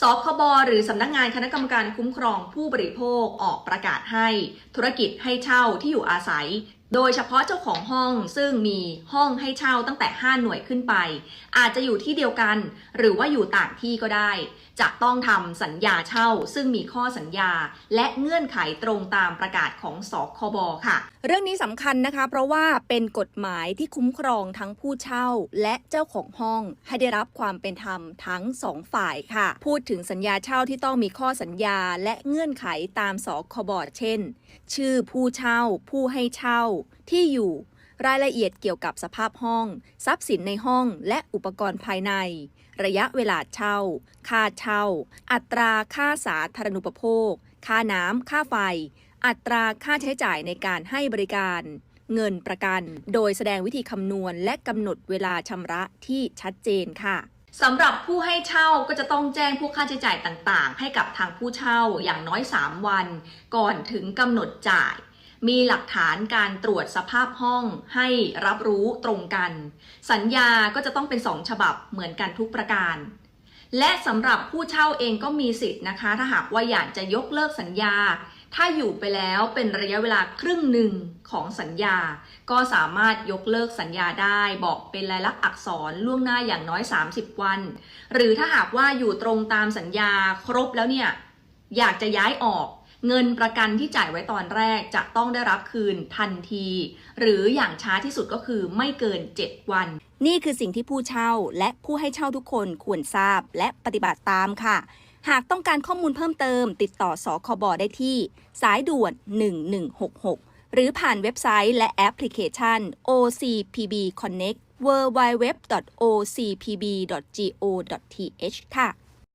สคบหรือสำนักงานคณะกรรมการคุ้มครองผู้บริโภคออกประกาศให้ธุรกิจให้เช่าที่อยู่อาศัย โดยเฉพาะเจ้าของห้องซึ่งมีห้องให้เช่าตั้งแต่ 5 หน่วยขึ้นไป อาจจะอยู่ที่เดียวกัน หรือว่าอยู่ต่างที่ก็ได้ จะต้องทำสัญญาเช่า ซึ่งมีข้อสัญญา และเงื่อนไขตรงตามประกาศของสคบค่ะ เรื่องนี้สำคัญนะคะ เพราะว่าเป็นกฎหมายที่คุ้มครองทั้งผู้เช่า และเจ้าของห้องให้ได้รับความเป็นธรรมทั้งสองฝ่ายค่ะ พูดถึงสัญญาเช่าที่ต้องมีข้อสัญญา และเงื่อนไขตามสคบเช่น ชื่อผู้เช่า ผู้ให้เช่าที่อยู่ รายละเอียดเกี่ยวกับสภาพห้อง ทรัพย์สินในห้องและอุปกรณ์ภายใน ระยะเวลาเช่า ค่าเช่า อัตราค่าสาธารณูปโภค ค่าน้ำค่าไฟ อัตราค่าใช้จ่ายในการให้บริการ เงินประกัน โดยแสดงวิธีคำนวณและกำหนดเวลาชำระที่ชัดเจนค่ะสำหรับผู้ให้เช่าก็จะต้องแจ้งพวกค่าใช้จ่ายต่างๆ ให้กับทางผู้เช่าอย่างน้อย 3 วัน ก่อนถึงกำหนดจ่าย มีหลักฐานการตรวจสภาพห้องให้รับรู้ตรงกัน สัญญาก็จะต้องเป็น2ฉบับเหมือนกันทุกประการ และสำหรับผู้เช่าเองก็มีสิทธิ์นะคะ ถ้าหากว่าอยากจะยกเลิกสัญญา ถ้าอยู่ไปแล้วเป็นระยะเวลาครึ่งหนึ่งของสัญญา ก็สามารถยกเลิกสัญญาได้ บอกเป็นลายลักษณ์อักษรล่วงหน้าอย่างน้อย 30 วัน หรือถ้าหากว่าอยู่ตรงตามสัญญาครบแล้วเนี่ยอยากจะย้ายออก เงินประกันที่จ่ายไว้ตอนแรกจะต้องได้รับคืนทันที หรืออย่างช้าที่สุดก็คือไม่เกิน 7 วัน นี่คือสิ่งที่ผู้เช่าและผู้ให้เช่าทุกคนควรทราบและปฏิบัติตามค่ะ หากต้องการข้อมูลเพิ่มเติม ติดต่อสคบได้ที่ สายด่วน 1166 หรือผ่านเว็บไซต์และแอปพลิเคชัน OCPB Connect www.ocpb.go.th ค่ะ